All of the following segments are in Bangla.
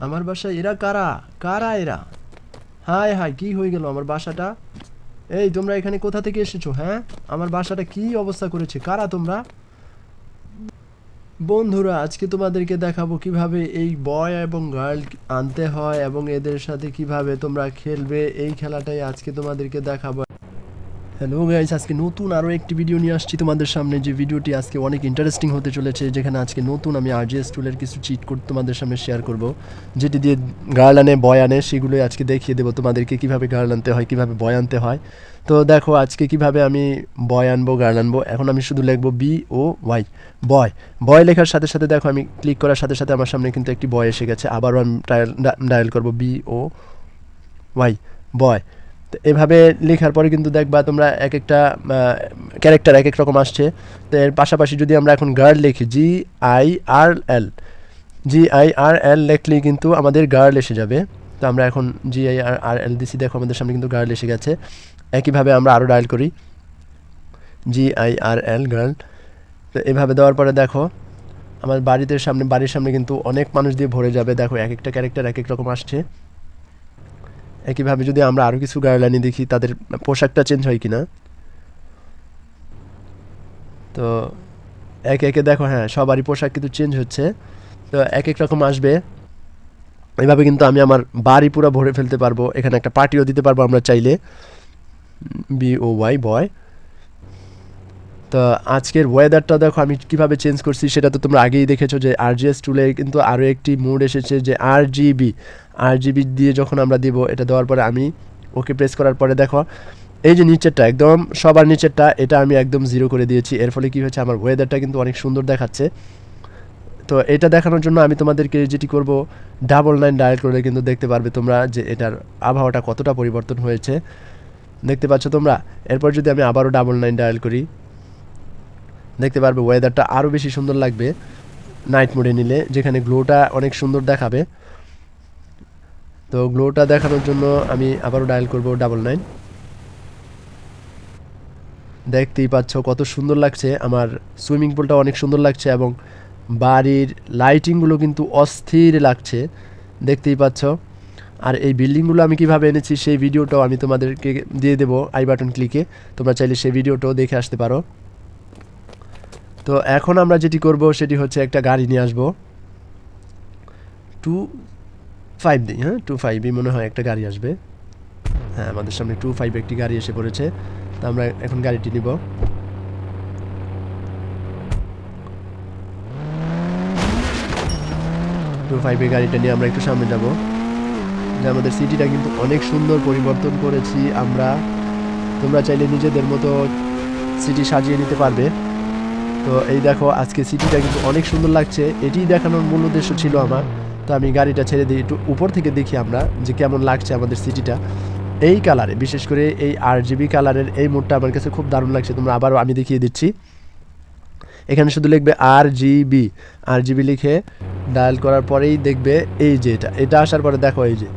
আমার বাসায় এরা কারা? কারা এরা? হায় হায়, কি হয়ে গেল আমার বাসাটা? এই, তোমরা এখানে কোথা থেকে এসেছ হ্যাঁ? আমার বাসাটা কি অবস্থা করেছে? কারা তোমরা? বন্ধুরা, আজকে তোমাদেরকে দেখাবো কীভাবে এই বয় এবং গার্ল আনতে হয় এবং এদের সাথে কীভাবে তোমরা খেলবে। এই খেলাটাই আজকে তোমাদেরকে দেখাবো। হ্যালো গাইস আজকে নতুন আরও একটি ভিডিও নিয়ে আসছি তোমাদের সামনে। যে ভিডিওটি আজকে অনেক ইন্টারেস্টিং হতে চলেছে, যেখানে আজকে নতুন আমি আরজিএস টুলের কিছু চিট কোড তোমাদের সামনে শেয়ার করব। যেটি দিয়ে গার্ল আনে বয় আনে, সেগুলোই আজকে দেখিয়ে দেবো তোমাদেরকে কীভাবে গার্ল আনতে হয়, কীভাবে বয় আনতে হয়। তো দেখো, আজকে কীভাবে আমি বয় আনব গার্ল আনব, এখন আমি শুধু লিখব বি ও ওয়াই বয় বয় লেখার সাথে সাথে দেখো, আমি ক্লিক করার সাথে সাথে আমার সামনে কিন্তু একটি বয় এসে গেছে। আবারও আমি ডায়াল করব বি ও ওয়াই বয় তো এভাবে লেখার পরে কিন্তু দেখবা তোমরা এক একটা ক্যারেক্টার এক এক রকম আসছে। তো এর পাশাপাশি যদি আমরা এখন গার্ল লিখি G I R L G I আর এল লিখলেই কিন্তু আমাদের গার্ল এসে যাবে। তো আমরা এখন জি আই আর আর এল দিছি, দেখো আমাদের সামনে কিন্তু গার্ল এসে গেছে। একইভাবে আমরা আরও ডায়াল করি G I R L girl তো এভাবে দেওয়ার পরে দেখো, আমার বাড়িতে সামনে, বাড়ির সামনে কিন্তু অনেক মানুষ দিয়ে ভরে যাবে। দেখো এক একটা ক্যারেক্টার এক এক রকম আসছে। একইভাবে যদি আমরা আরও কিছু গার্লানি দেখি, তাদের পোশাকটা চেঞ্জ হয় কি না তো একে একে দেখো হ্যাঁ সবারই পোশাক কিন্তু চেঞ্জ হচ্ছে। তো এক এক রকম আসবে। এভাবে কিন্তু আমি আমার বাড়ি পুরো ভরে ফেলতে পারব। এখানে একটা পার্টিও দিতে পারব আমরা চাইলে। বি ও ওয়াই বয় তো আজকের ওয়েদারটা দেখো, আমি কীভাবে চেঞ্জ করছি, সেটা তো তোমরা আগেই দেখেছ যে আর আরজিএস টুলে কিন্তু আরও একটি মুড এসেছে যে আর জিবি আর জিবি দিয়ে যখন আমরা দিব, এটা দেওয়ার পরে আমি ওকে প্রেস করার পরে দেখো, এই যে নিচেরটা, একদম সবার নিচেরটা, এটা আমি একদম জিরো করে দিয়েছি। এর ফলে কী হয়েছে? আমার ওয়েদারটা কিন্তু অনেক সুন্দর দেখাচ্ছে। তো এটা দেখানোর জন্য আমি তোমাদেরকে যেটি করব ডাবল নাইন ডায়াল করলে কিন্তু দেখতে পারবে তোমরা যে এটার আবহাওয়াটা কতটা পরিবর্তন হয়েছে। দেখতে পাচ্ছ তোমরা? এরপর যদি আমি আবারও ডাবল নাইন ডায়াল করি, দেখতে পারবে ওয়েদারটা আরও বেশি সুন্দর লাগবে। নাইট মোডে নিলে, যেখানে গ্লোটা অনেক সুন্দর দেখাবে। তো গ্লোটা দেখানোর জন্য আমি আবারও ডায়াল করব ডাবল নাইন দেখতেই পাচ্ছ কত সুন্দর লাগছে। আমার সুইমিং পুলটা অনেক সুন্দর লাগছে এবং বাড়ির লাইটিংগুলো কিন্তু অস্থির লাগছে। দেখতেই পাচ্ছ। আর এই বিল্ডিংগুলো আমি কীভাবে এনেছি সেই ভিডিওটাও আমি তোমাদেরকে দিয়ে দেবো আই বাটন ক্লিকে তোমরা চাইলে সেই ভিডিওটাও দেখে আসতে পারো। তো এখন আমরা যেটি করব সেটি হচ্ছে একটা গাড়ি নিয়ে আসব। টু ফাইভ দিই হ্যাঁ? টু ফাইভই মনে হয় একটা গাড়ি আসবে। হ্যাঁ আমাদের সামনে টু ফাইভ একটি গাড়ি এসে পড়েছে। তা আমরা এখন গাড়িটি নিব। টু ফাইভের গাড়িটা নিয়ে আমরা একটু সামনে যাব। যে আমাদের সিটিটা কিন্তু অনেক সুন্দর পরিবর্তন করেছি আমরা। তোমরা চাইলে নিজেদের মতো সিটি সাজিয়ে নিতে পারবে। তো এই দেখো, আজকে সিটিটা কিন্তু অনেক সুন্দর লাগছে। এটিই দেখানোর মূল উদ্দেশ্য ছিল আমার। তো আমি গাড়িটা ছেড়ে দিই একটু উপর থেকে দেখি আমরা যে কেমন লাগছে আমাদের সিটিটা। এই কালারে, বিশেষ করে এই আর জিবি কালারের এই মোডটা আমার কাছে খুব দারুণ লাগছে। তোমরা আবারও আমি দেখিয়ে দিচ্ছি। এখানে শুধু লিখবে R G B R G B লিখে ডায়াল করার পরেই দেখবে এই যে এটা। এটা আসার পরে দেখো এই যে,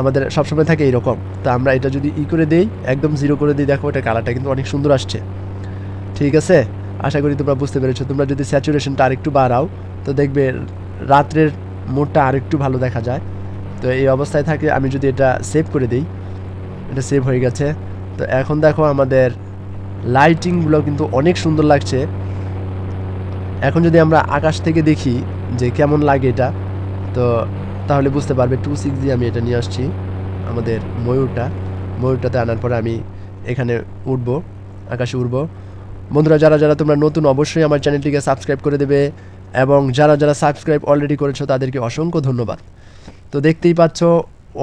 আমাদের সবসময় থাকে এইরকম। তো আমরা এটা যদি ই করে দিই, একদম জিরো করে দিই, দেখো এটা কালারটা কিন্তু অনেক সুন্দর আসছে। ঠিক আছে? আশা করি তোমরা বুঝতে পেরেছ। তোমরা যদি স্যাচুরেশনটা আরেকটু বাড়াও, তো দেখবে রাত্রের মোডটা আরেকটু ভালো দেখা যায়। তো এই অবস্থায় থাকে, আমি যদি এটা সেভ করে দিই, এটা সেভ হয়ে গেছে। তো এখন দেখো আমাদের লাইটিংগুলো কিন্তু অনেক সুন্দর লাগছে। এখন যদি আমরা আকাশ থেকে দেখি যে কেমন লাগে এটা, তো তাহলে বুঝতে পারবে টু সিক্স দিয়ে আমি এটা নিয়ে আসছি, আমাদের ময়ূরটা। ময়ূরটাতে আনার পরে আমি এখানে উঠবো, আকাশে উঠবো। বন্ধুরা, যারা যারা তোমরা নতুন, অবশ্যই আমার চ্যানেলটিকে সাবস্ক্রাইব করে দেবে। এবং যারা যারা সাবস্ক্রাইব অলরেডি করেছ, তাদেরকে অসংখ্য ধন্যবাদ। তো দেখতেই পাচ্ছ,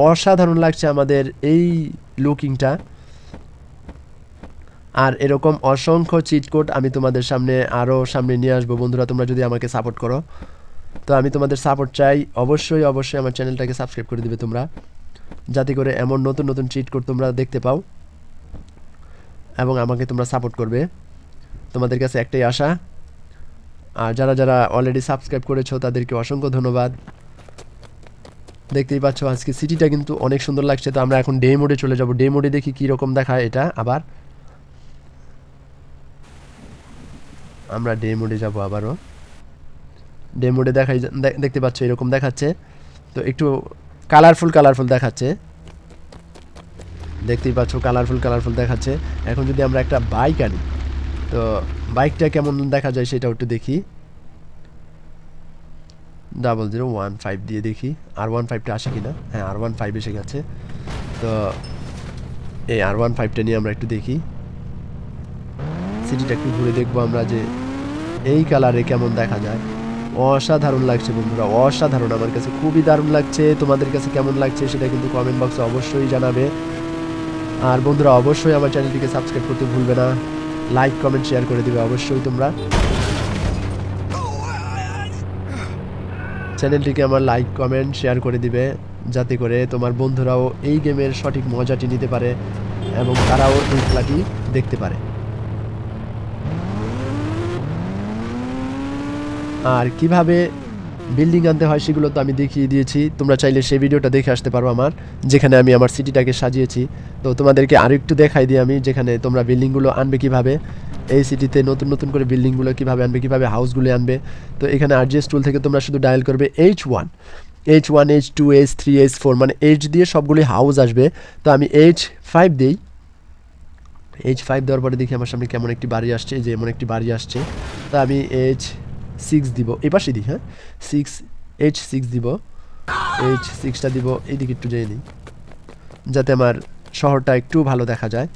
অসাধারণ লাগছে আমাদের এই লুকিংটা আর এরকম অসংখ্য চিটকোট আমি তোমাদের সামনে আরও সামনে নিয়ে আসব। বন্ধুরা, তোমরা যদি আমাকে সাপোর্ট করো, তো আমি তোমাদের সাপোর্ট চাই। অবশ্যই অবশ্যই আমার চ্যানেলটাকে সাবস্ক্রাইব করে দিবে তোমরা। যাতে করে এমন নতুন নতুন চিটকোট তোমরা দেখতে পাও এবং আমাকে তোমরা সাপোর্ট করবে। তোমাদের কাছে একটাই আশা আর যারা যারা অলরেডি সাবস্ক্রাইব করেছ, তাদেরকে অসংখ্য ধন্যবাদ। দেখতেই পাচ্ছ আজকে সিটিটা কিন্তু অনেক সুন্দর লাগছে, তো আমরা এখন ডে মোডে চলে যাব। ডে মোডে দেখি কী রকম দেখায় এটা, আবার। আমরা ডে মোডে যাব আবারও। ডে মোডে দেখাই দেখতে পাচ্ছ এরকম দেখাচ্ছে। তো একটু কালারফুল কালারফুল দেখাচ্ছে। দেখতেই পাচ্ছ কালারফুল কালারফুল দেখাচ্ছে। এখন যদি আমরা একটা বাইক আনি তো বাইকটা কেমন দেখা যায় সেটাও একটু দেখি। ডাবল জিরো ওয়ান ফাইভ দিয়ে দেখি। আর ওয়ান ফাইভটা আসে কিনা? হ্যাঁ আর ওয়ান ফাইভ এসে গেছে। তো এই আর ওয়ান ফাইভটা নিয়ে আমরা একটু দেখি। সিটিটা একটু ঘুরে দেখব আমরা যে এই কালারে কেমন দেখা যায়। অসাধারণ লাগছে বন্ধুরা, অসাধারণ। আমার কাছে খুবই দারুণ লাগছে। তোমাদের কাছে কেমন লাগছে সেটা কিন্তু কমেন্ট বক্সে অবশ্যই জানাবে। আর বন্ধুরা, অবশ্যই আমার চ্যানেলটিকে সাবস্ক্রাইব করতে ভুলবে না। লাইক কমেন্ট শেয়ার করে দিবে অবশ্যই তোমরা। চ্যানেলটিকে আমার লাইক কমেন্ট শেয়ার করে দিবে, যাতে করে তোমার বন্ধুরাও এই গেমের সঠিক মজাটি নিতে পারে এবং তারাও এই খেলাটি দেখতে পারে। আর কীভাবে বিল্ডিং আনতে হয়, সেগুলো তো আমি দেখিয়ে দিয়েছি। তোমরা চাইলে সেই ভিডিওটা দেখে আসতে পারো আমার, যেখানে আমি আমার সিটিটাকে সাজিয়েছি। তো তোমাদেরকে আরেকটু দেখাই দিই আমি, যেখানে তোমরা বিল্ডিংগুলো আনবে কীভাবে, এই সিটিতে নতুন নতুন করে বিল্ডিংগুলো কীভাবে আনবে, কীভাবে হাউসগুলো আনবে। তো এখানে আরজিএস টুল থেকে তোমরা শুধু ডায়াল করবে H one H one H two H three H four মানে এইচ দিয়ে সবগুলি হাউস আসবে। তো আমি এইচ ফাইভ দিই। এইচ ফাইভ দেওয়ার পরে দেখি আমার সামনে কেমন একটি বাড়ি আসছে যে এমন একটি বাড়ি আসছে। তো আমি এইচ সিক্স দিব। এই পাশে দিই হ্যাঁ? সিক্স এইচ সিক্স দিব এইচ সিক্সটা দিব, এইদিকে একটু যেয়ে নিই যাতে আমার শহরটা একটু ভালো দেখা যায়।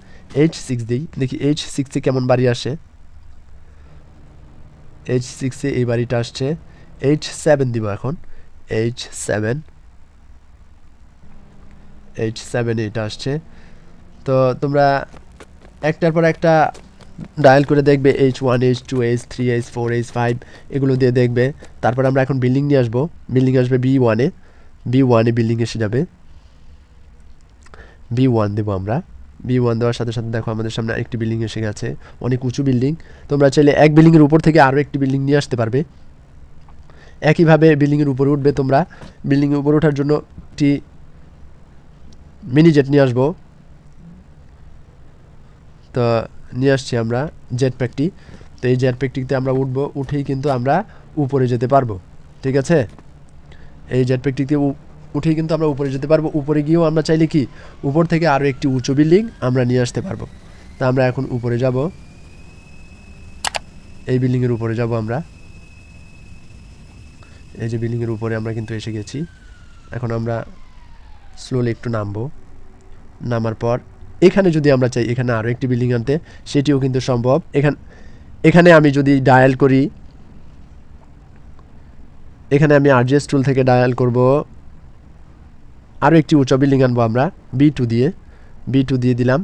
এইচ সিক্স দিই। দেখি এইচ সিক্সে কেমন বাড়ি আসে? এইচ সিক্সে এই বাড়িটা আসছে। এইচ সেভেন দিব এখন। এইচ সেভেন এইচ সেভেন এটা আসছে। তো তোমরা একটার পর একটা ডায়াল করে দেখবে H one H two H three H four H five এগুলো দিয়ে দেখবে। তারপর আমরা এখন বিল্ডিং নিয়ে আসব। বিল্ডিং আসবে বি ওয়ানে বি ওয়ানে বিল্ডিং এসে যাবে। বি ওয়ান দেবো আমরা। বি ওয়ান দেওয়ার সাথে সাথে দেখো আমাদের সামনে আরেকটি বিল্ডিং এসে গেছে। অনেক উঁচু বিল্ডিং। তোমরা চাইলে এক বিল্ডিংয়ের উপর থেকে আরও একটি বিল্ডিং নিয়ে আসতে পারবে। একইভাবে বিল্ডিংয়ের উপরে উঠবে তোমরা। বিল্ডিংয়ের উপরে ওঠার জন্য একটি মিনি জেট নিয়ে আসব। তো নিয়ে আসছি আমরা জেট প্যাকটি তো এই জেট প্যাকটিতে আমরা উঠবো, উঠেই কিন্তু আমরা উপরে যেতে পারব। ঠিক আছে? এই জেট প্যাকটিতে উঠেই কিন্তু আমরা উপরে যেতে পারব। উপরে গিয়েও আমরা চাইলে কি? উপর থেকে আরও একটি উঁচু বিল্ডিং আমরা নিয়ে আসতে পারব। তা আমরা এখন উপরে যাব। এই বিল্ডিংয়ের উপরে যাব আমরা। এই যে বিল্ডিংয়ের উপরে আমরা কিন্তু এসে গেছি। এখন আমরা স্লোলি একটু নামবো। নামার পর এখানে যদি আমরা চাই এখানে আরও একটি বিল্ডিং আনতে, সেটিও কিন্তু সম্ভব। এখান, এখানে আমি যদি ডায়াল করি, এখানে আমি আরজিএস টুল থেকে ডায়াল করব। আরও একটি উঁচু বিল্ডিং আনব আমরা বি টু দিয়ে। বি টু দিয়ে দিলাম।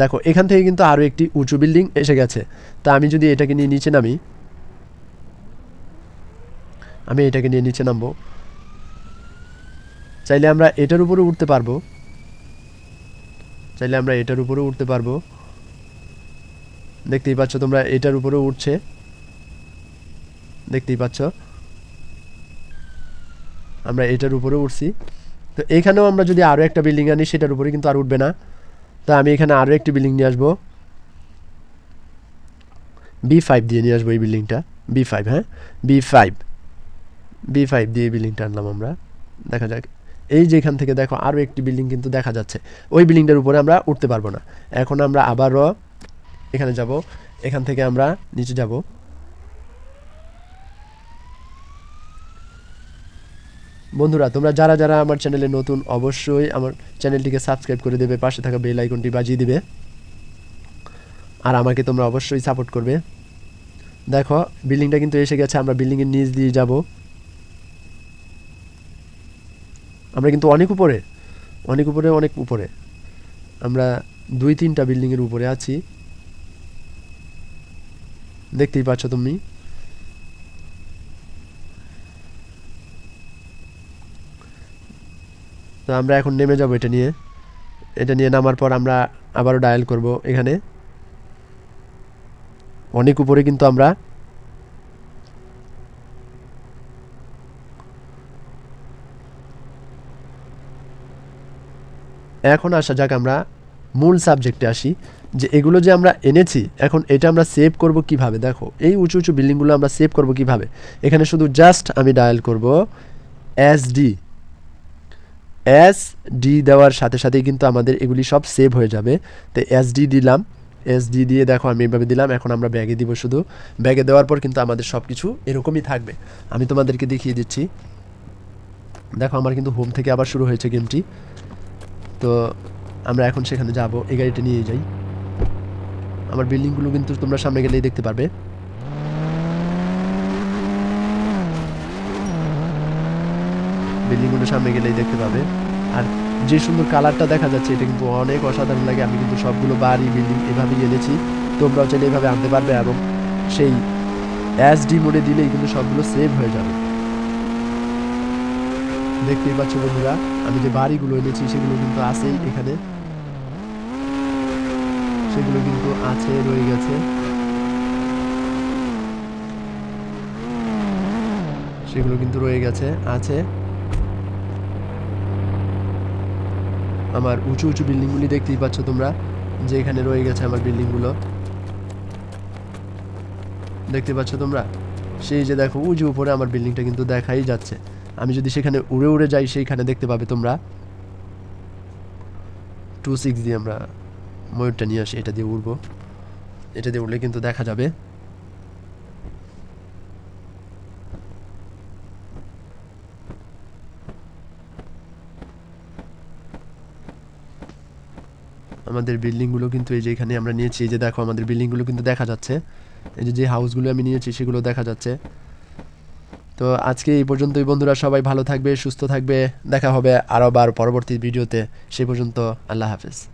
দেখো, এখান থেকে কিন্তু আরও একটি উঁচু বিল্ডিং এসে গেছে। তা আমি যদি এটাকে নিয়ে নিচে নামি, আমি এটাকে নিয়ে নিচে নামবো। চাইলে আমরা এটার উপরে উঠতে পারব। চাইলে আমরা এটার উপরেও উঠতে পারব। দেখতেই পাচ্ছ তোমরা, এটার উপরেও উঠছে। দেখতেই পাচ্ছ। আমরা এটার উপরেও উঠছি। তো এখানেও আমরা যদি আরও একটা বিল্ডিং আনি, সেটার উপরে কিন্তু আর উঠবে না। তো আমি এখানে আরও একটি বিল্ডিং নিয়ে আসব। বি ফাইভ দিয়ে নিয়ে আসব এই বিল্ডিংটা বি ফাইভ হ্যাঁ? বি ফাইভ বি ফাইভ দিয়ে বিল্ডিংটা আনলাম আমরা। দেখা যাক। এই যে এখান থেকে দেখো আরও একটি বিল্ডিং কিন্তু দেখা যাচ্ছে। ওই বিল্ডিংটার উপরে আমরা উঠতে পারব না। এখন আমরা আবারও এখানে যাব। এখান থেকে আমরা নিচে যাব। বন্ধুরা, তোমরা যারা যারা আমার চ্যানেলে নতুন, অবশ্যই আমার চ্যানেলটিকে সাবস্ক্রাইব করে দেবে, পাশে থাকা বেল আইকনটি বাজিয়ে দিবে। আর আমাকে তোমরা অবশ্যই সাপোর্ট করবে। দেখো বিল্ডিংটা কিন্তু এসে গেছে। আমরা বিল্ডিংয়ের নিচ দিয়ে যাব। আমরা কিন্তু অনেক উপরে অনেক উপরে অনেক উপরে। আমরা দুই তিনটা বিল্ডিংয়ের উপরে আছি। দেখতেই পাচ্ছ তুমি। তো আমরা এখন নেমে যাব এটা নিয়ে। এটা নিয়ে নামার পর আমরা আবারও ডায়াল করব এখানে। অনেক উপরে কিন্তু আমরা এখন আসা যাক আমরা মূল সাবজেক্টে আসি। যে এগুলো যে আমরা এনেছি, এখন এটা আমরা সেভ করব কীভাবে? দেখো, এই উঁচু উঁচু বিল্ডিংগুলো আমরা সেভ করব কীভাবে? এখানে শুধু জাস্ট আমি ডায়াল করব এসডি এস ডি দেওয়ার সাথে সাথেই কিন্তু আমাদের এগুলি সব সেভ হয়ে যাবে। তো এস ডি দিলাম। এস ডি দিয়ে দেখো আমি এভাবে দিলাম, এখন আমরা ব্যাগে দিব শুধু। ব্যাগে দেওয়ার পর কিন্তু আমাদের সব কিছু এরকমই থাকবে। আমি তোমাদেরকে দেখিয়ে দিচ্ছি। দেখো, আমার কিন্তু হোম থেকে আবার শুরু হয়েছে গেমটি তো আমরা এখন সেখানে যাব, এই গাড়িটা নিয়ে যাই। আমার বিল্ডিংগুলো কিন্তু তোমরা সামনে গেলেই দেখতে পারবে। বিল্ডিংগুলো সামনে গেলেই দেখতে পাবে। আর যে সুন্দর কালারটা দেখা যাচ্ছে, এটা কিন্তু অনেক অসাধারণ লাগে। আমি কিন্তু সবগুলো বাড়ি, বিল্ডিং এভাবেই এনেছি। তোমরাও চাইলে এভাবে আনতে পারবে এবং সেই এস ডি মোডে দিলেই কিন্তু সবগুলো সেভ হয়ে যাবে। দেখতেই পাচ্ছ বন্ধুরা, আমি যে বাড়িগুলো এনেছি সেগুলো কিন্তু আছেই এখানে। সেগুলো কিন্তু আছে, রয়ে গেছে। সেগুলো কিন্তু রয়ে গেছে, আছে। আমার উঁচু উঁচু বিল্ডিংগুলি দেখতেই পাচ্ছ তোমরা, যে এখানে রয়ে গেছে আমার বিল্ডিংগুলো। দেখতে পাচ্ছ তোমরা? সেই যে দেখো, উঁচু উপরে আমার বিল্ডিংটা কিন্তু দেখাই যাচ্ছে। আমি যদি সেখানে উড়ে উড়ে যাই, সেইখানে দেখতে পাবে তোমরা। টু সিক্স দিয়ে আমরা ময়ূরটা নিয়ে আসি, এটা দিয়ে উড়বো। এটা দিয়ে উড়লে কিন্তু দেখা যাবে। আমাদের বিল্ডিংগুলো কিন্তু এই যে এখানে আমরা নিয়েছি, এই যে দেখো আমাদের বিল্ডিংগুলো কিন্তু দেখা যাচ্ছে। এই যে যে হাউসগুলো আমি নিয়েছি, সেগুলো দেখা যাচ্ছে। তো আজকে এই পর্যন্তই বন্ধুরা, সবাই ভালো থাকবে, সুস্থ থাকবে, দেখা হবে আরও বার পরবর্তী ভিডিওতে। সেই পর্যন্ত আল্লাহ হাফেজ।